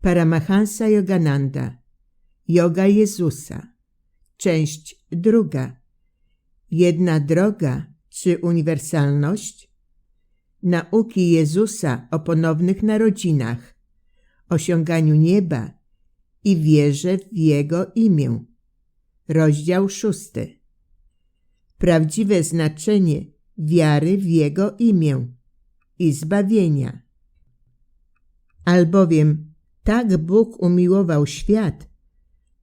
Paramahansa Yogananda Yoga Jezusa Część druga Jedna droga czy uniwersalność? Nauki Jezusa o ponownych narodzinach, osiąganiu nieba i wierze w Jego imię. Rozdział szósty. Prawdziwe znaczenie wiary w Jego imię i zbawienia. Albowiem tak Bóg umiłował świat,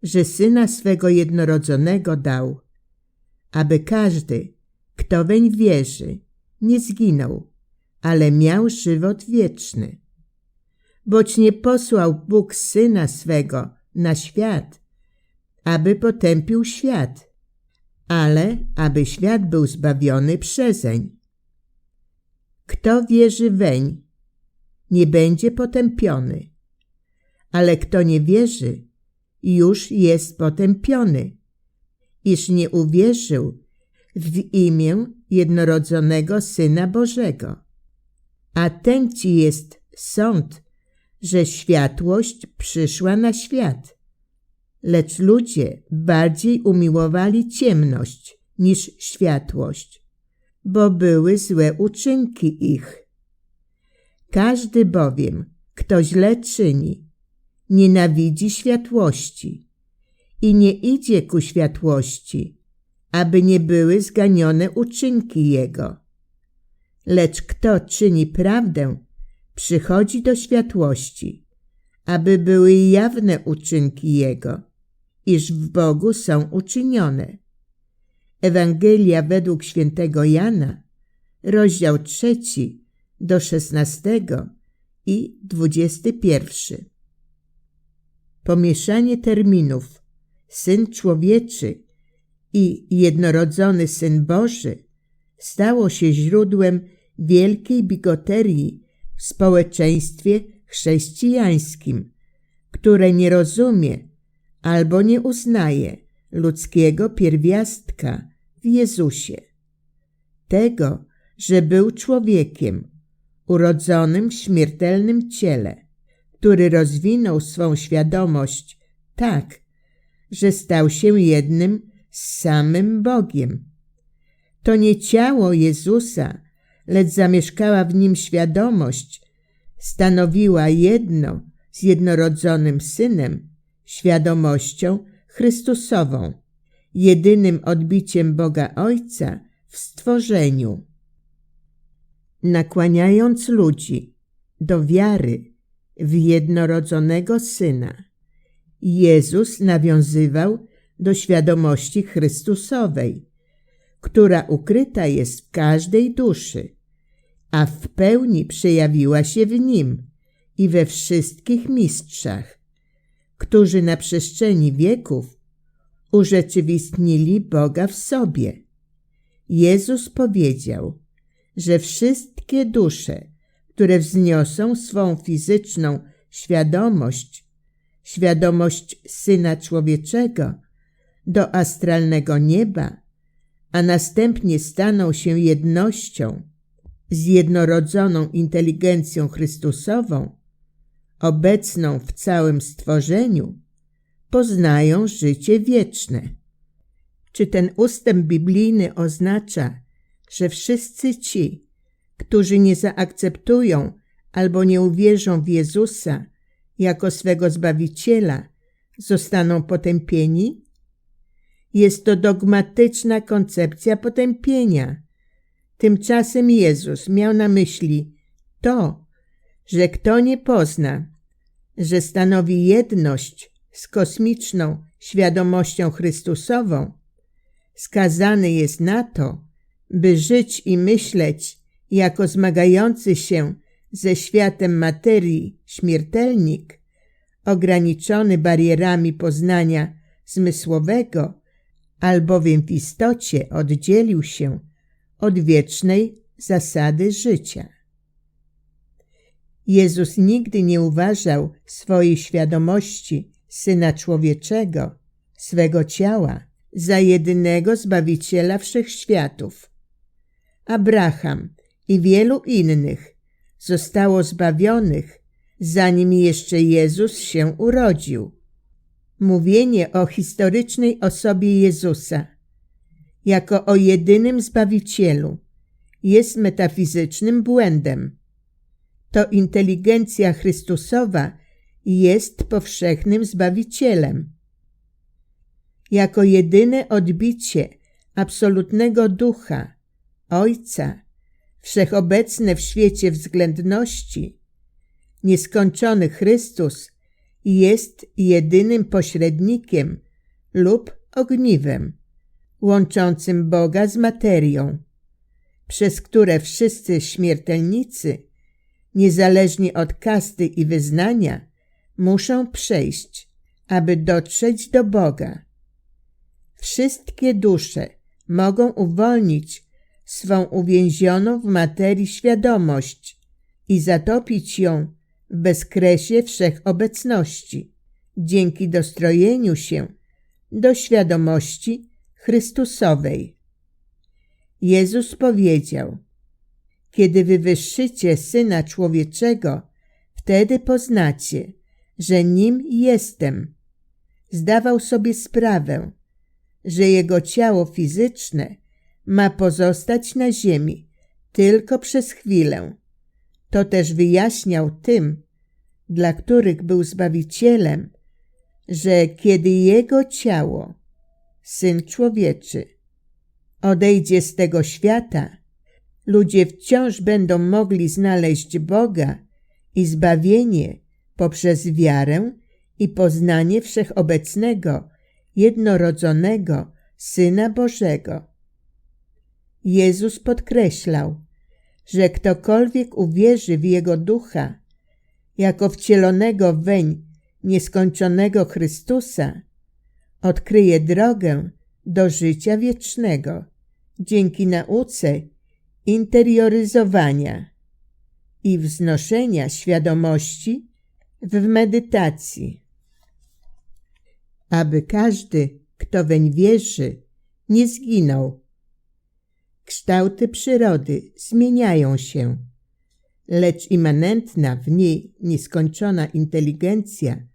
że Syna swego jednorodzonego dał, aby każdy, kto weń wierzy, nie zginął, ale miał żywot wieczny. Boć nie posłał Bóg Syna swego na świat, aby potępił świat, ale aby świat był zbawiony przezeń. Kto wierzy weń, nie będzie potępiony, ale kto nie wierzy, już jest potępiony, iż nie uwierzył w imię jednorodzonego Syna Bożego. A ten ci jest sąd, że światłość przyszła na świat. Lecz ludzie bardziej umiłowali ciemność niż światłość, bo były złe uczynki ich. Każdy bowiem, kto źle czyni, nienawidzi światłości i nie idzie ku światłości, aby nie były zganione uczynki jego. Lecz kto czyni prawdę, przychodzi do światłości, aby były jawne uczynki jego, iż w Bogu są uczynione. Ewangelia według świętego Jana, rozdział trzeci do szesnastego i dwudziesty pierwszy. Pomieszanie terminów Syn Człowieczy i jednorodzony Syn Boży stało się źródłem wielkiej bigoterii w społeczeństwie chrześcijańskim, które nie rozumie albo nie uznaje ludzkiego pierwiastka w Jezusie. Tego, że był człowiekiem, urodzonym w śmiertelnym ciele, który rozwinął swą świadomość tak, że stał się jednym z samym Bogiem. To nie ciało Jezusa, lecz zamieszkała w nim świadomość, stanowiła jedno z jednorodzonym Synem, świadomością Chrystusową, jedynym odbiciem Boga Ojca w stworzeniu. Nakłaniając ludzi do wiary w jednorodzonego Syna, Jezus nawiązywał do świadomości Chrystusowej, która ukryta jest w każdej duszy, a w pełni przejawiła się w Nim i we wszystkich mistrzach, którzy na przestrzeni wieków urzeczywistnili Boga w sobie. Jezus powiedział, że wszystkie dusze, które wzniosą swą fizyczną świadomość, świadomość Syna Człowieczego, do astralnego nieba, a następnie staną się jednością z jednorodzoną inteligencją Chrystusową, obecną w całym stworzeniu, poznają życie wieczne. Czy ten ustęp biblijny oznacza, że wszyscy ci, którzy nie zaakceptują albo nie uwierzą w Jezusa jako swego Zbawiciela, zostaną potępieni? Jest to dogmatyczna koncepcja potępienia. Tymczasem Jezus miał na myśli to, że kto nie pozna, że stanowi jedność z kosmiczną świadomością Chrystusową, skazany jest na to, by żyć i myśleć jako zmagający się ze światem materii śmiertelnik, ograniczony barierami poznania zmysłowego, albowiem w istocie oddzielił się od wiecznej zasady życia. Jezus nigdy nie uważał swojej świadomości Syna Człowieczego, swego ciała, za jedynego Zbawiciela wszechświatów. Abraham i wielu innych zostało zbawionych zanim jeszcze Jezus się urodził. Mówienie o historycznej osobie Jezusa jako o jedynym Zbawicielu jest metafizycznym błędem. To inteligencja Chrystusowa jest powszechnym Zbawicielem. Jako jedyne odbicie absolutnego ducha, Ojca, wszechobecne w świecie względności, nieskończony Chrystus jest jedynym pośrednikiem lub ogniwem łączącym Boga z materią, przez które wszyscy śmiertelnicy, niezależnie od kasty i wyznania, muszą przejść, aby dotrzeć do Boga. Wszystkie dusze mogą uwolnić swą uwięzioną w materii świadomość i zatopić ją w bezkresie wszechobecności, dzięki dostrojeniu się do świadomości Chrystusowej. Jezus powiedział: Kiedy wywyższycie syna człowieczego, wtedy poznacie, że nim jestem. Zdawał sobie sprawę, że jego ciało fizyczne ma pozostać na ziemi tylko przez chwilę. To też wyjaśniał tym, dla których był Zbawicielem, że kiedy jego ciało, Syn Człowieczy, odejdzie z tego świata, ludzie wciąż będą mogli znaleźć Boga i zbawienie poprzez wiarę i poznanie wszechobecnego, jednorodzonego Syna Bożego. Jezus podkreślał, że ktokolwiek uwierzy w Jego ducha, jako wcielonego weń nieskończonego Chrystusa, odkryje drogę do życia wiecznego dzięki nauce interioryzowania i wznoszenia świadomości w medytacji. Aby każdy, kto weń wierzy, nie zginął. Kształty przyrody zmieniają się, lecz immanentna w niej nieskończona inteligencja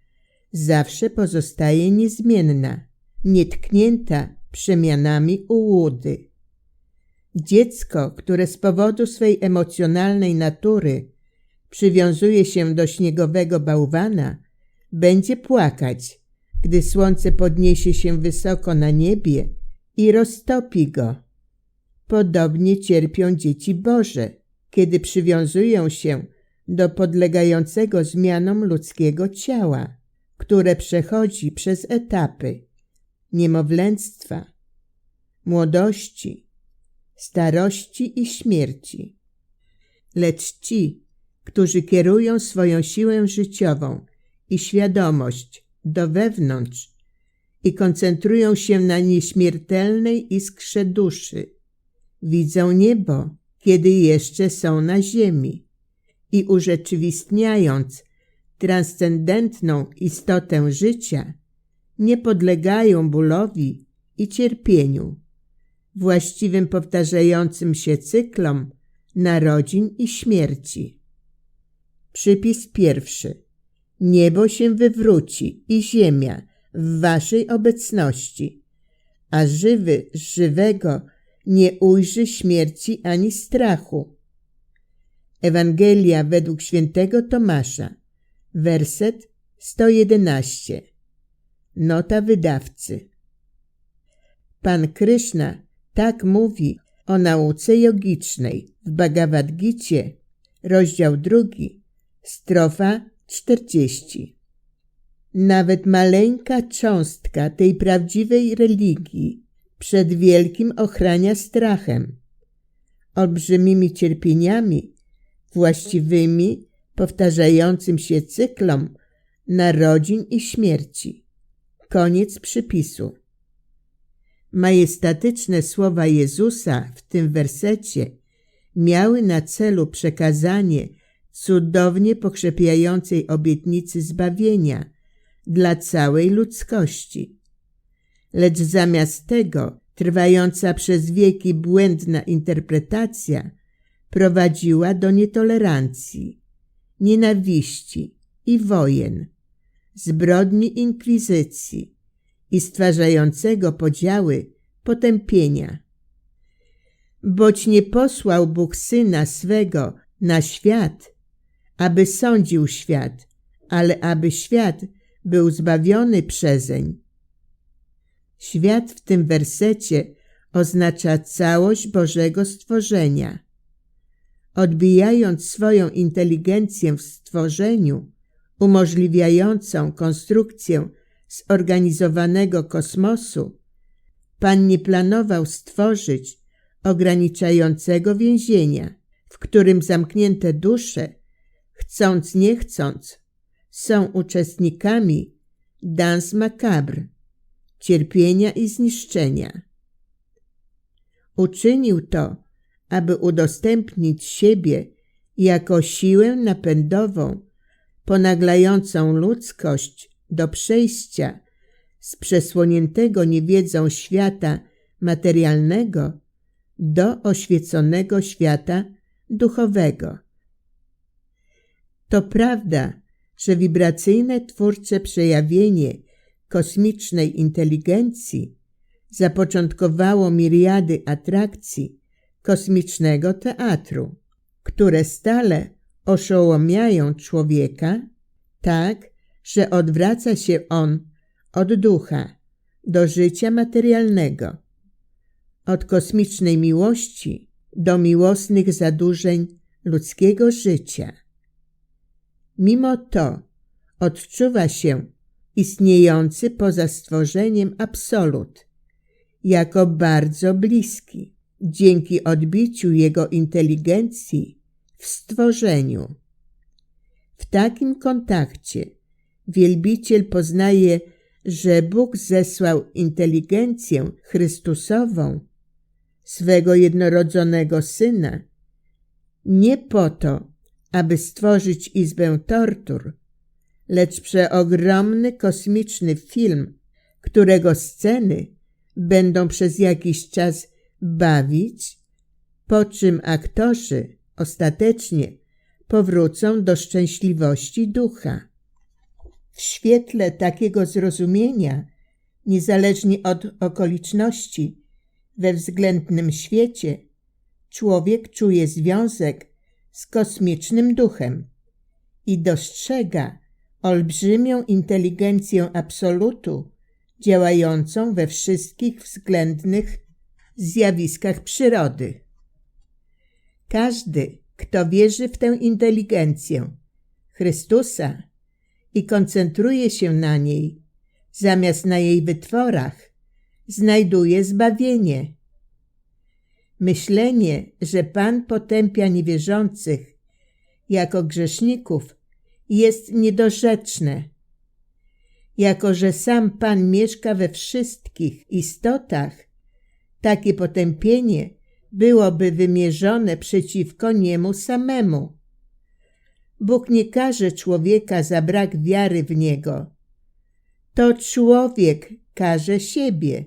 zawsze pozostaje niezmienna, nietknięta przemianami ułudy. Dziecko, które z powodu swej emocjonalnej natury przywiązuje się do śniegowego bałwana, będzie płakać, gdy słońce podniesie się wysoko na niebie i roztopi go. Podobnie cierpią dzieci Boże, kiedy przywiązują się do podlegającego zmianom ludzkiego ciała, które przechodzi przez etapy niemowlęctwa, młodości, starości i śmierci. Lecz ci, którzy kierują swoją siłę życiową i świadomość do wewnątrz i koncentrują się na nieśmiertelnej iskrze duszy, widzą niebo, kiedy jeszcze są na ziemi i urzeczywistniając transcendentną istotę życia, nie podlegają bólowi i cierpieniu, właściwym powtarzającym się cyklom narodzin i śmierci. Przypis pierwszy. Niebo się wywróci i ziemia w waszej obecności, a żywy z żywego nie ujrzy śmierci ani strachu. Ewangelia według świętego Tomasza, werset 111. Nota wydawcy. Pan Kryszna tak mówi o nauce jogicznej w Bhagavad Gita, rozdział drugi, strofa 40. Nawet maleńka cząstka tej prawdziwej religii przed wielkim ochrania strachem, olbrzymimi cierpieniami, właściwymi, powtarzającym się cyklom narodzin i śmierci. Koniec przypisu. Majestatyczne słowa Jezusa w tym wersecie miały na celu przekazanie cudownie pokrzepiającej obietnicy zbawienia dla całej ludzkości. Lecz zamiast tego trwająca przez wieki błędna interpretacja prowadziła do nietolerancji, nienawiści i wojen, zbrodni inkwizycji i stwarzającego podziały potępienia. Boć nie posłał Bóg Syna swego na świat, aby sądził świat, ale aby świat był zbawiony przezeń. Świat w tym wersecie oznacza całość Bożego stworzenia. Odbijając swoją inteligencję w stworzeniu, umożliwiającą konstrukcję zorganizowanego kosmosu, Pan nie planował stworzyć ograniczającego więzienia, w którym zamknięte dusze, chcąc nie chcąc, są uczestnikami dans macabre, cierpienia i zniszczenia. Uczynił to, aby udostępnić siebie jako siłę napędową, ponaglającą ludzkość do przejścia z przesłoniętego niewiedzą świata materialnego do oświeconego świata duchowego. To prawda, że wibracyjne twórcze przejawienie kosmicznej inteligencji zapoczątkowało miriady atrakcji kosmicznego teatru, które stale oszołomiają człowieka tak, że odwraca się on od ducha do życia materialnego, od kosmicznej miłości do miłosnych zadurzeń ludzkiego życia. Mimo to odczuwa się istniejący poza stworzeniem absolut jako bardzo bliski dzięki odbiciu jego inteligencji w stworzeniu. W takim kontakcie wielbiciel poznaje, że Bóg zesłał inteligencję Chrystusową, swego jednorodzonego Syna, nie po to, aby stworzyć izbę tortur, lecz przeogromny kosmiczny film, którego sceny będą przez jakiś czas bawić, po czym aktorzy ostatecznie powrócą do szczęśliwości ducha. W świetle takiego zrozumienia, niezależnie od okoliczności, we względnym świecie, człowiek czuje związek z kosmicznym duchem i dostrzega olbrzymią inteligencję absolutu działającą we wszystkich względnych zjawiskach przyrody. Każdy, kto wierzy w tę inteligencję Chrystusa i koncentruje się na niej, zamiast na jej wytworach, znajduje zbawienie. Myślenie, że Pan potępia niewierzących jako grzeszników, jest niedorzeczne. Jako, że sam Pan mieszka we wszystkich istotach, takie potępienie byłoby wymierzone przeciwko niemu samemu. Bóg nie karze człowieka za brak wiary w niego. To człowiek karze siebie.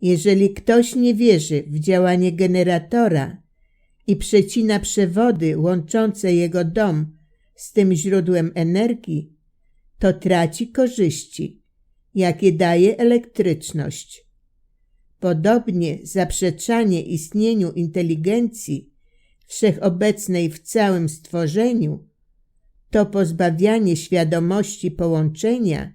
Jeżeli ktoś nie wierzy w działanie generatora i przecina przewody łączące jego dom z tym źródłem energii, to traci korzyści, jakie daje elektryczność. Podobnie zaprzeczanie istnieniu inteligencji wszechobecnej w całym stworzeniu to pozbawianie świadomości połączenia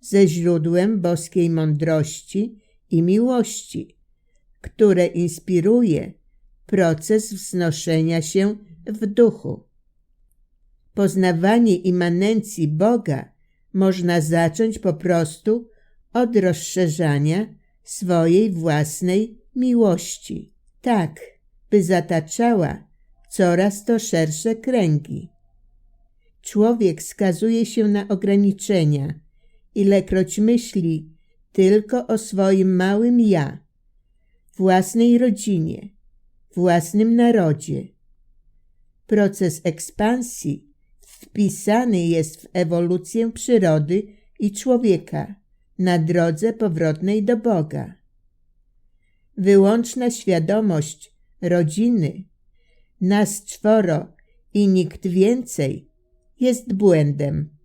ze źródłem boskiej mądrości i miłości, które inspiruje proces wznoszenia się w duchu. Poznawanie immanencji Boga można zacząć po prostu od rozszerzania swojej własnej miłości, tak, by zataczała coraz to szersze kręgi. Człowiek skazuje się na ograniczenia, ilekroć myśli tylko o swoim małym ja, własnej rodzinie, własnym narodzie. Proces ekspansji wpisany jest w ewolucję przyrody i człowieka na drodze powrotnej do Boga. Wyłączna świadomość rodziny, nas czworo i nikt więcej jest błędem.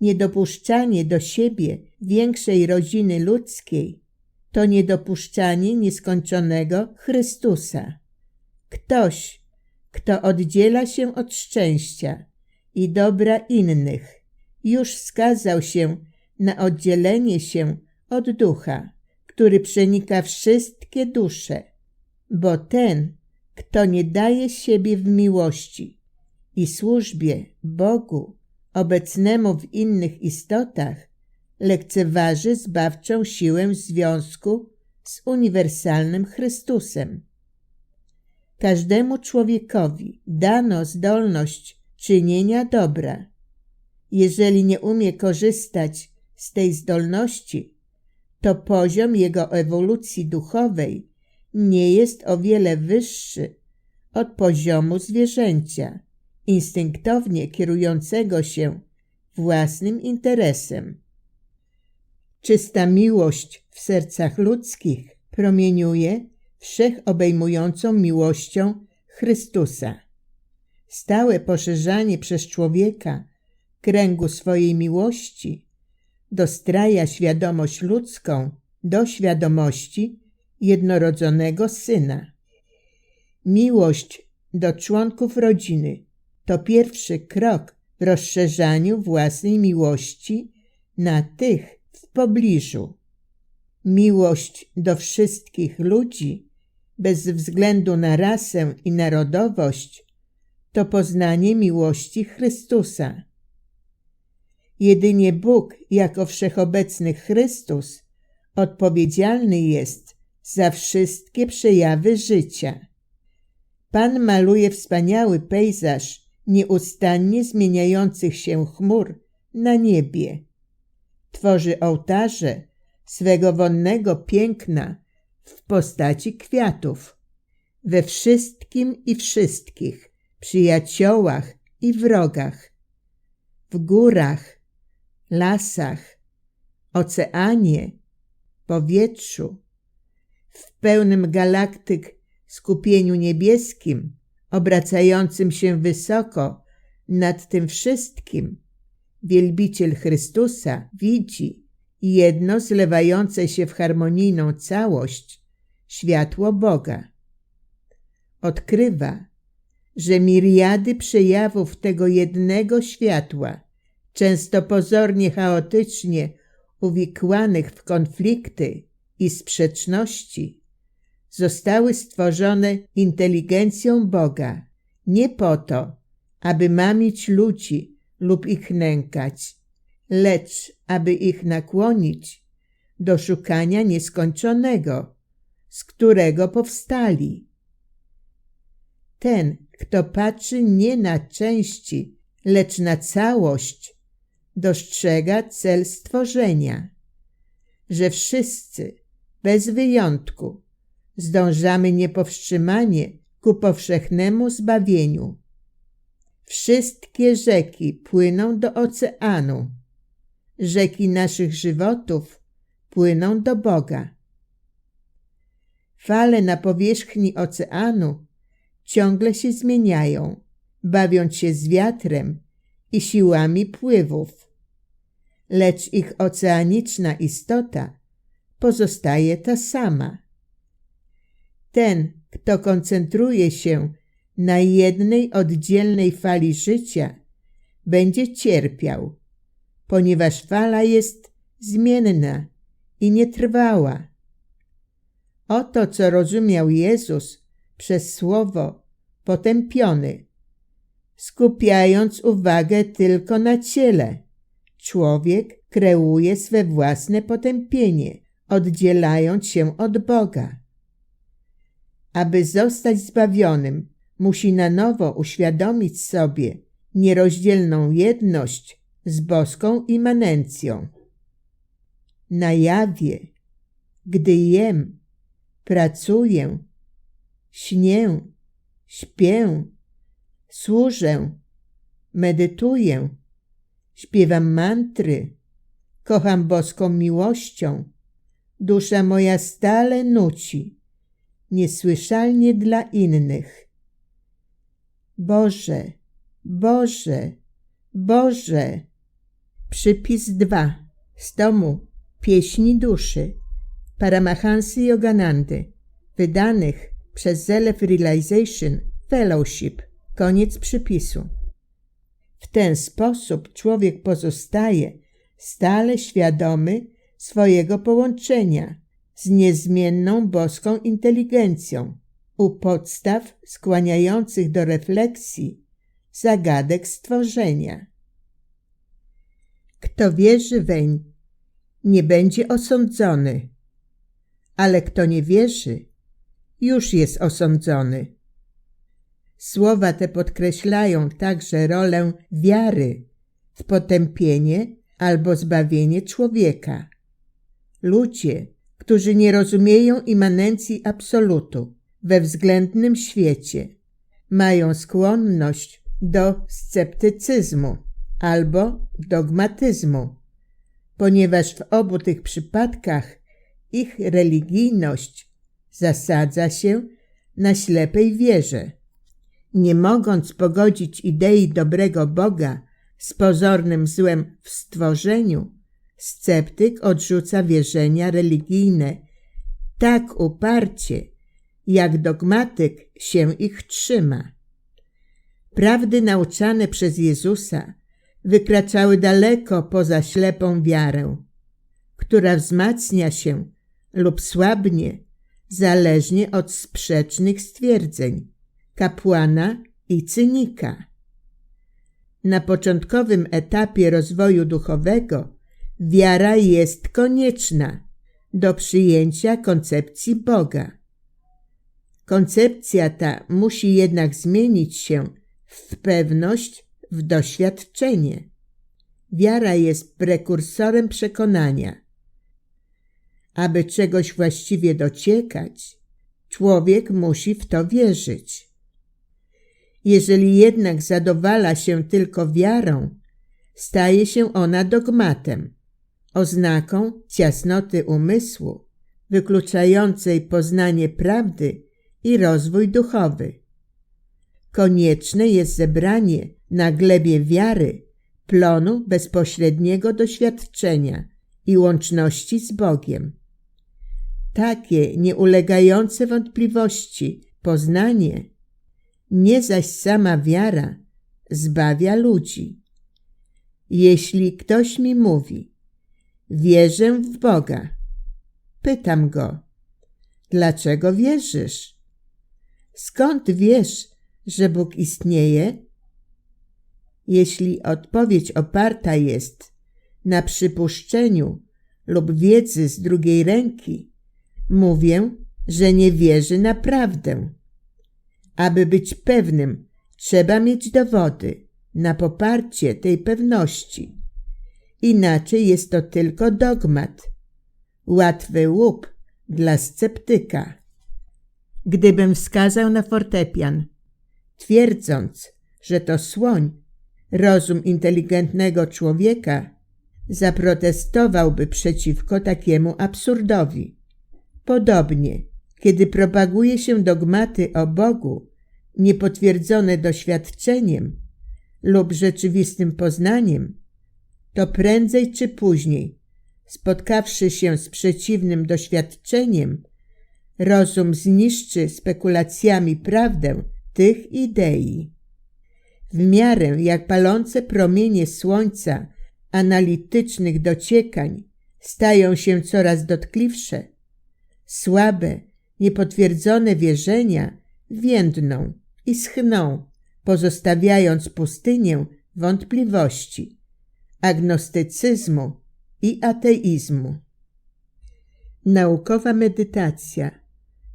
Niedopuszczanie do siebie większej rodziny ludzkiej to niedopuszczanie nieskończonego Chrystusa. Ktoś, kto oddziela się od szczęścia i dobra innych, już skazał się na oddzielenie się od ducha, który przenika wszystkie dusze, bo ten, kto nie daje siebie w miłości i służbie Bogu, obecnemu w innych istotach, lekceważy zbawczą siłę związku z uniwersalnym Chrystusem. Każdemu człowiekowi dano zdolność czynienia dobra. Jeżeli nie umie korzystać z tej zdolności, to poziom jego ewolucji duchowej nie jest o wiele wyższy od poziomu zwierzęcia, instynktownie kierującego się własnym interesem. Czysta miłość w sercach ludzkich promieniuje wszechobejmującą miłością Chrystusa. Stałe poszerzanie przez człowieka kręgu swojej miłości dostraja świadomość ludzką do świadomości jednorodzonego Syna. Miłość do członków rodziny to pierwszy krok w rozszerzaniu własnej miłości na tych w pobliżu. Miłość do wszystkich ludzi, bez względu na rasę i narodowość, to poznanie miłości Chrystusa. Jedynie Bóg, jako wszechobecny Chrystus, odpowiedzialny jest za wszystkie przejawy życia. Pan maluje wspaniały pejzaż nieustannie zmieniających się chmur na niebie. Tworzy ołtarze swego wonnego piękna w postaci kwiatów. We wszystkim i wszystkich, przyjaciołach i wrogach, w górach, lasach, oceanie, powietrzu, w pełnym galaktyk skupieniu niebieskim, obracającym się wysoko nad tym wszystkim, wielbiciel Chrystusa widzi jedno zlewające się w harmonijną całość światło Boga. Odkrywa, że miriady przejawów tego jednego światła, często pozornie chaotycznie uwikłanych w konflikty i sprzeczności, zostały stworzone inteligencją Boga nie po to, aby mamić ludzi lub ich nękać, lecz aby ich nakłonić do szukania nieskończonego, z którego powstali. Ten, kto patrzy nie na części, lecz na całość, dostrzega cel stworzenia, że wszyscy, bez wyjątku, zdążamy niepowstrzymanie ku powszechnemu zbawieniu. Wszystkie rzeki płyną do oceanu, rzeki naszych żywotów płyną do Boga. Fale na powierzchni oceanu ciągle się zmieniają, bawiąc się z wiatrem i siłami pływów. Lecz ich oceaniczna istota pozostaje ta sama. Ten, kto koncentruje się na jednej oddzielnej fali życia, będzie cierpiał, ponieważ fala jest zmienna i nietrwała. Oto, co rozumiał Jezus przez słowo potępiony, skupiając uwagę tylko na ciele. Człowiek kreuje swe własne potępienie, oddzielając się od Boga. Aby zostać zbawionym, musi na nowo uświadomić sobie nierozdzielną jedność z boską immanencją. Na jawie, gdy jem, pracuję, śnię, śpię, służę, medytuję, śpiewam mantry, kocham boską miłością, dusza moja stale nuci, niesłyszalnie dla innych. Boże, Boże, Boże. Przypis 2 z tomu Pieśni duszy Paramahansy Yoganandy wydanych przez Zelev Realization Fellowship. Koniec przypisu. W ten sposób człowiek pozostaje stale świadomy swojego połączenia z niezmienną boską inteligencją u podstaw skłaniających do refleksji zagadek stworzenia. Kto wierzy weń, nie będzie osądzony, ale kto nie wierzy, już jest osądzony. Słowa te podkreślają także rolę wiary w potępienie albo zbawienie człowieka. Ludzie, którzy nie rozumieją imanencji absolutu we względnym świecie, mają skłonność do sceptycyzmu albo dogmatyzmu, ponieważ w obu tych przypadkach ich religijność zasadza się na ślepej wierze. Nie mogąc pogodzić idei dobrego Boga z pozornym złem w stworzeniu, sceptyk odrzuca wierzenia religijne tak uparcie, jak dogmatyk się ich trzyma. Prawdy nauczane przez Jezusa wykraczały daleko poza ślepą wiarę, która wzmacnia się lub słabnie, zależnie od sprzecznych stwierdzeń kapłana i cynika. Na początkowym etapie rozwoju duchowego wiara jest konieczna do przyjęcia koncepcji Boga. Koncepcja ta musi jednak zmienić się w pewność, w doświadczenie. Wiara jest prekursorem przekonania. Aby czegoś właściwie dociekać, człowiek musi w to wierzyć. Jeżeli jednak zadowala się tylko wiarą, staje się ona dogmatem, oznaką ciasnoty umysłu, wykluczającej poznanie prawdy i rozwój duchowy. Konieczne jest zebranie na glebie wiary plonu bezpośredniego doświadczenia i łączności z Bogiem. Takie nieulegające wątpliwości poznanie, nie zaś sama wiara, zbawia ludzi. Jeśli ktoś mi mówi, wierzę w Boga, pytam go, dlaczego wierzysz? Skąd wiesz, że Bóg istnieje? Jeśli odpowiedź oparta jest na przypuszczeniu lub wiedzy z drugiej ręki, mówię, że nie wierzy naprawdę. Aby być pewnym, trzeba mieć dowody na poparcie tej pewności. Inaczej jest to tylko dogmat, łatwy łup dla sceptyka. Gdybym wskazał na fortepian, twierdząc, że to słoń, rozum inteligentnego człowieka zaprotestowałby przeciwko takiemu absurdowi. Podobnie, kiedy propaguje się dogmaty o Bogu, niepotwierdzone doświadczeniem lub rzeczywistym poznaniem, to prędzej czy później, spotkawszy się z przeciwnym doświadczeniem, rozum zniszczy spekulacjami prawdę tych idei. W miarę jak palące promienie słońca analitycznych dociekań stają się coraz dotkliwsze, słabe, niepotwierdzone wierzenia więdną i schną, pozostawiając pustynię wątpliwości, agnostycyzmu i ateizmu. Naukowa medytacja,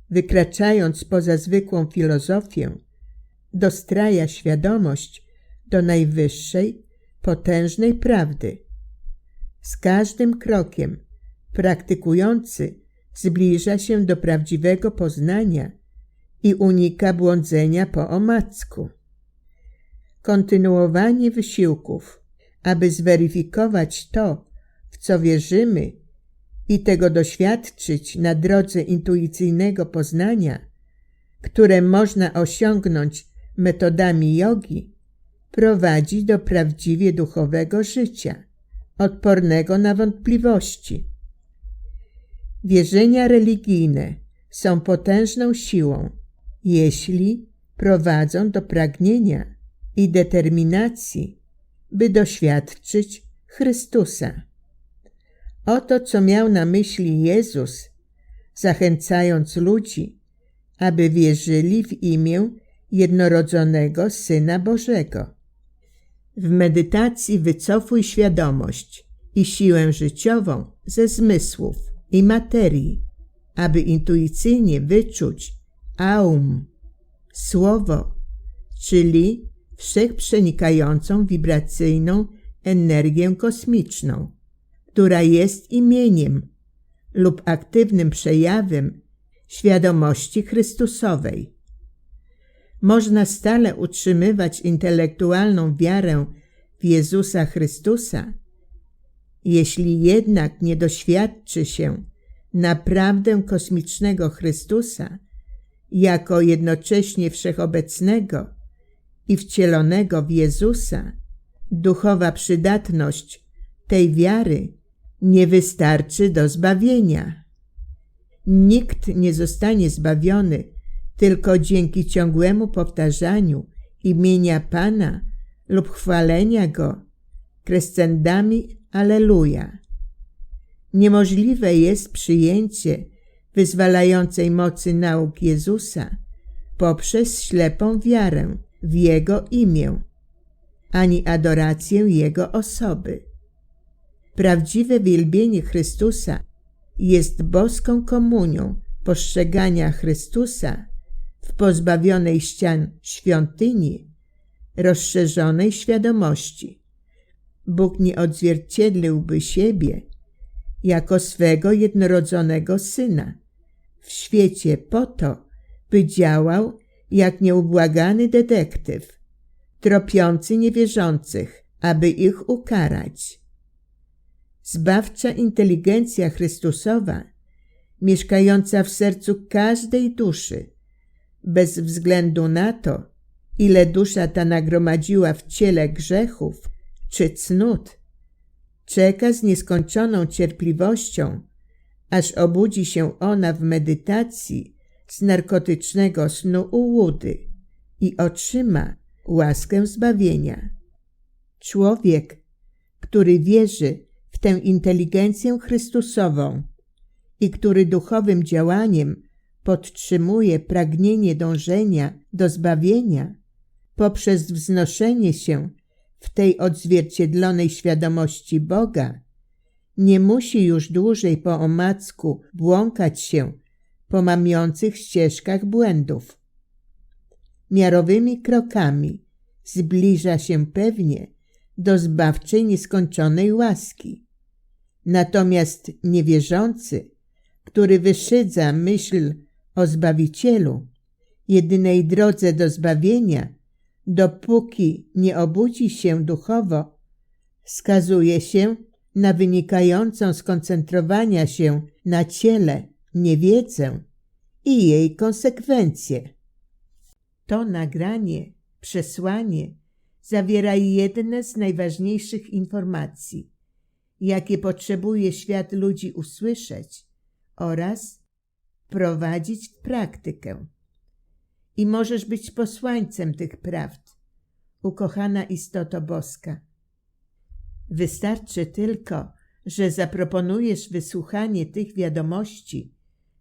wykraczając poza zwykłą filozofię, dostraja świadomość do najwyższej, potężnej prawdy. Z każdym krokiem praktykujący zbliża się do prawdziwego poznania i unika błądzenia po omacku. Kontynuowanie wysiłków, aby zweryfikować to, w co wierzymy i tego doświadczyć na drodze intuicyjnego poznania, które można osiągnąć metodami jogi, prowadzi do prawdziwie duchowego życia, odpornego na wątpliwości. Wierzenia religijne są potężną siłą, jeśli prowadzą do pragnienia i determinacji, by doświadczyć Chrystusa. Oto co miał na myśli Jezus, zachęcając ludzi, aby wierzyli w imię jednorodzonego Syna Bożego. W medytacji wycofuj świadomość i siłę życiową ze zmysłów i materii, aby intuicyjnie wyczuć aum, słowo, czyli wszechprzenikającą wibracyjną energię kosmiczną, która jest imieniem lub aktywnym przejawem świadomości Chrystusowej. Można stale utrzymywać intelektualną wiarę w Jezusa Chrystusa, jeśli jednak nie doświadczy się naprawdę kosmicznego Chrystusa jako jednocześnie wszechobecnego i wcielonego w Jezusa, duchowa przydatność tej wiary nie wystarczy do zbawienia. Nikt nie zostanie zbawiony tylko dzięki ciągłemu powtarzaniu imienia Pana lub chwalenia Go krescendami Aleluja. Niemożliwe jest przyjęcie wyzwalającej mocy nauk Jezusa poprzez ślepą wiarę w Jego imię, ani adorację Jego osoby. Prawdziwe wielbienie Chrystusa jest boską komunią postrzegania Chrystusa w pozbawionej ścian świątyni, rozszerzonej świadomości. Bóg nie odzwierciedliłby siebie jako swego jednorodzonego Syna w świecie po to, by działał jak nieubłagany detektyw, tropiący niewierzących, aby ich ukarać. Zbawcza inteligencja Chrystusowa, mieszkająca w sercu każdej duszy, bez względu na to, ile dusza ta nagromadziła w ciele grzechów czy cnót, czeka z nieskończoną cierpliwością, aż obudzi się ona w medytacji z narkotycznego snu ułudy i otrzyma łaskę zbawienia. Człowiek, który wierzy w tę inteligencję Chrystusową i który duchowym działaniem podtrzymuje pragnienie dążenia do zbawienia poprzez wznoszenie się w tej odzwierciedlonej świadomości Boga, nie musi już dłużej po omacku błąkać się po mamiących ścieżkach błędów. Miarowymi krokami zbliża się pewnie do zbawczej nieskończonej łaski. Natomiast niewierzący, który wyszydza myśl o Zbawicielu, jedynej drodze do zbawienia, dopóki nie obudzi się duchowo, skazuje się na wynikającą z koncentrowania się na ciele niewiedzę i jej konsekwencje. To nagranie, przesłanie zawiera jedne z najważniejszych informacji, jakie potrzebuje świat ludzi usłyszeć oraz prowadzić w praktykę. I możesz być posłańcem tych prawd, ukochana istoto boska. Wystarczy tylko, że zaproponujesz wysłuchanie tych wiadomości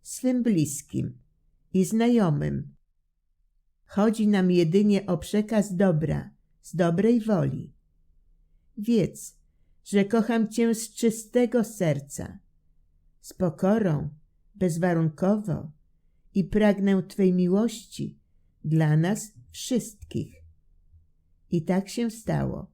swym bliskim i znajomym. Chodzi nam jedynie o przekaz dobra, z dobrej woli. Wiedz, że kocham Cię z czystego serca, z pokorą, bezwarunkowo i pragnę Twej miłości dla nas wszystkich. I tak się stało.